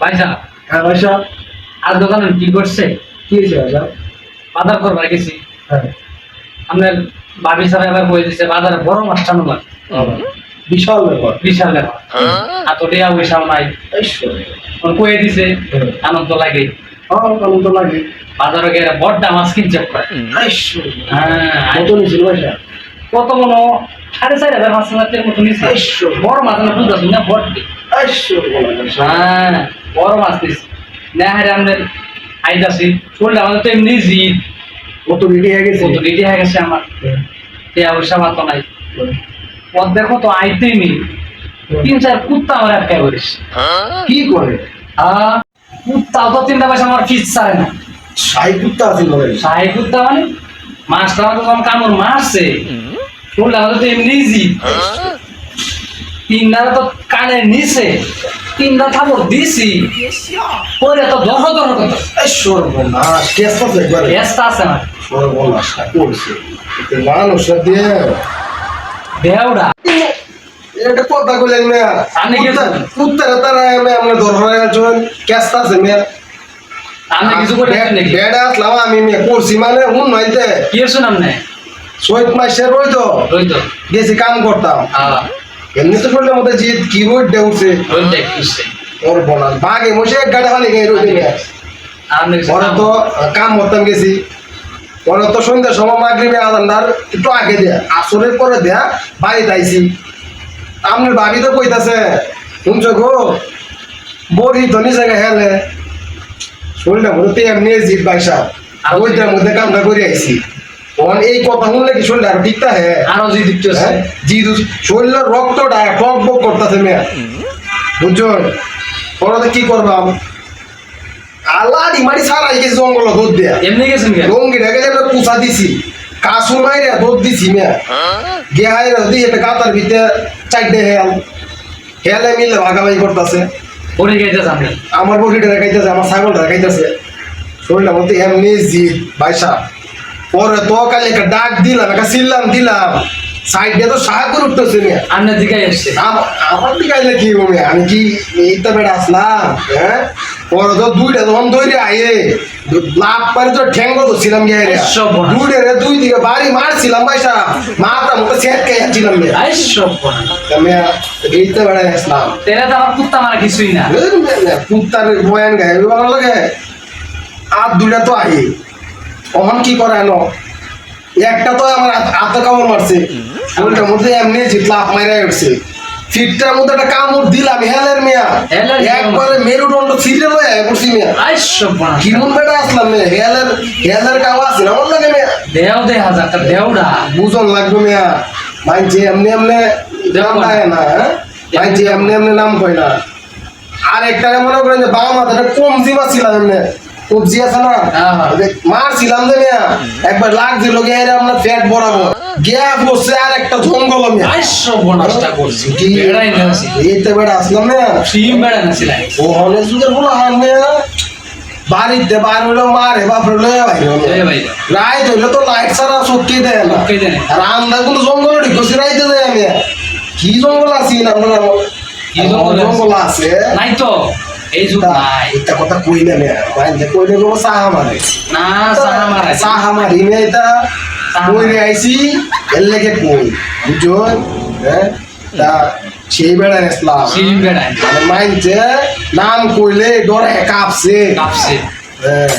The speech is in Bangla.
ভাইসা। হ্যাঁ ভাইসা। আর দোকানে কি করছে? কি হয়েছে ভাইসা? বাজার করবার গেছি। হ্যাঁ। আপনার বাবি সারা এবার বলে দিচ্ছে বাজারে বড় মাছ টানো লাগে বিশাল ব্যাপার। বিশাল ব্যাপার। এত টিয়া পয়সাও নাই। কয়ে দিছে হ্যাঁ। আনন্দ লাগে। হ্যাঁ কেমন লাগে। বাজারে গিয়ে বড়টা মাছ কিনছে করে হ্যাঁ কত নিয়েছিল ভাইসা? কত মনো? সাড়ে চার হাজার পাঁচ হাজার মতো নিচ্ছে বড় মাছ না বুঝতে না ভাইসা হ্যাঁ বড় মাছ না হ্যাঁ আমাদের আইতাছি। শুনলে আমাদের তো এমনি জিদ। কত রেডি হয়ে গেছে? কত রেডি হয়ে গেছে আমার। টিয়া পয়সা মাত্র নাই। পথ দেখো তো আইতেই নেই। তিন চার কুত্তা আমার একটা করিস। কি করে? আহ কুত্তা তো তিনটা পয়সা আমার ফিস ছাড়ে না। সাই কুত্তা কুত্তা মানে মাছটা আমাকে কামড় মারছে। শুনলে আমাদের তো এমনি জিদ। তিনটা তো কানে নিছে তিনটা থাপড় দিছি। পরে তো কথা ঈশ্বর কেসটা তো একবার ব্যস্ত আছে আমার। সর্বনাশটা করছে এতে দিয়ে দেওড়া। এটা কথা কইলেন মেয়া। আপনি কি কুত্তা- তারা এমনি আমরা ধরে আছেন কেসটা আছে মেয়া। আপনি কিছু করে নাকি? বেড়া আসলাম আমি মেয়ে। করছি মানে হুন নইতে কি মাসের গেছি কাম করতাম। এমনি তো শরীরের মধ্যে জিত কি রোদ দেউছে ওর বলার বাঘে মশে এক গাড়ি ফালি গেই রোদে নিয়ে ওরা তো কাম। করতাম গেছি। ওরা তো সন্ধ্যার সময় মাগরিবে আদান্ডার একটু আগে দেয়া আসরের পরে দেয়া বাড়িতে আইছি আপনার ভাবি তো কইতাছে শুনছ গো বড়ি তো নিচে হেলে মধ্যে তো এমনি জিত বাইসা। আর ওইটার মধ্যে কামটা করে আইছি। তখন এই কথা শুনলে কি শরীরটা আর ঠিকটা হ্যাঁ আরও যে দিতেছে জি শরীরের রক্তটা টক বক করতেছে মেয়া। বুঝছ? তো কি করবাম আল্লাহ মারি সারা গেছে জঙ্গল দুধ দেয়া। এমনি গেছেন লঙ্গি ঢাকে একটা পুষা দিছি কাসু মাইরে দুধ দিছি মেয়া। গেহাই দি একটা গাতার ভিতরে চারটে হেল হেলে মিলে ভাগাভাগি করতেছে। গেছে সামনে আমার। বকিটা দেখাইতেছে আমার ছাগলটা দেখাইতেছে শরীরটা মধ্যে এমনি জিত বাইসা পরে তো কালি একটা ডাক দিলাম একটা সিল্লাম দিলাম। সাইডে তো সাহায্য করে উঠতেছে মেয়া আপনার দিকে এসছে আম- আমার দিকে আইলে কি হবে? আমি কি এইটা বেড়া আসলাম? হ্যাঁ? পরে তো দুইটা তখন দৌড়ে আইয়ে লাভ পারে তো ঠ্যাঙ্গ তো ছিলাম গিয়ে রে। দুইটা রে দুই দিকে বাড়ি মারছিলাম পয়সা মাথা মতো সেট কে যাচ্ছিলাম রে আই সব আমি এইটা বেড়া আসলাম। তেলে তো আমার কুত্তা মারা কিছুই না। কুত্তার বয়ান গায়ে ভালো লাগে। আর দুইটা তো আই কখন কি করে এনো একটা তো আমার হাতে কামড় মারছে। ওইটার মধ্যে এমনি জিতলা মাইরা উঠছে। ফিটটার মধ্যে একটা কামড় দিলাম হেলের মিয়া। একবারে মেরুদণ্ড ছিঁড়ে লয়ে পড়ছি মিয়া। কিমন বেটা আসলাম মিয়া হেলের হেলের কাম আছে না? আমার লাগে মিয়া। দেও দে হাজার টা দেওড়া। বুঝন লাগবে মিয়া। মানছি এমনি এমনি নাম পায় না হ্যাঁ? মানছি এমনি এমনি নাম কয় না। আর একটা মনে করেন যে বাবা মাথাটা কমজি ছিলাম এমনি। কবজি আছে না? হ্যাঁ, হ্যাঁ। মারছিলাম যে মিয়া। একবার লাগছিল গিয়ে আমরা ফ্যাট বরাবর গিয়া বসে আর একটা জঙ্গল করছি। বেড়াই নেছি এইতে বেড়া আসলাম সিম বেড়া ও অনেক যুগের বলা হান মিয়া বাড়িতে বার হইল মারে বাপরে লয়ে ভাই রাইত হইলে তো লাইট ছাড়া চটকে দেয় না। আর আমরা কোনো জঙ্গল ঢুকেছি রাইতে দেয় আমি কি জঙ্গল আছি না কি জঙ্গল আছে? জঙ্গল আছে। নাই তো। এই যুগ নাই এটা কথা কই না মাইন্দে কইলে গো সাহা মারে না সাহা মারা সাহা মারি মিয়া এটা কই রে আইছি এর লেগে কই বুঝছ হ্যাঁ তা সেই বেড়া ইসলাম সিম বেড়াই মানে মাইন্দে নাম কইলে ডরে কাঁপছে কাঁপছে হ্যাঁ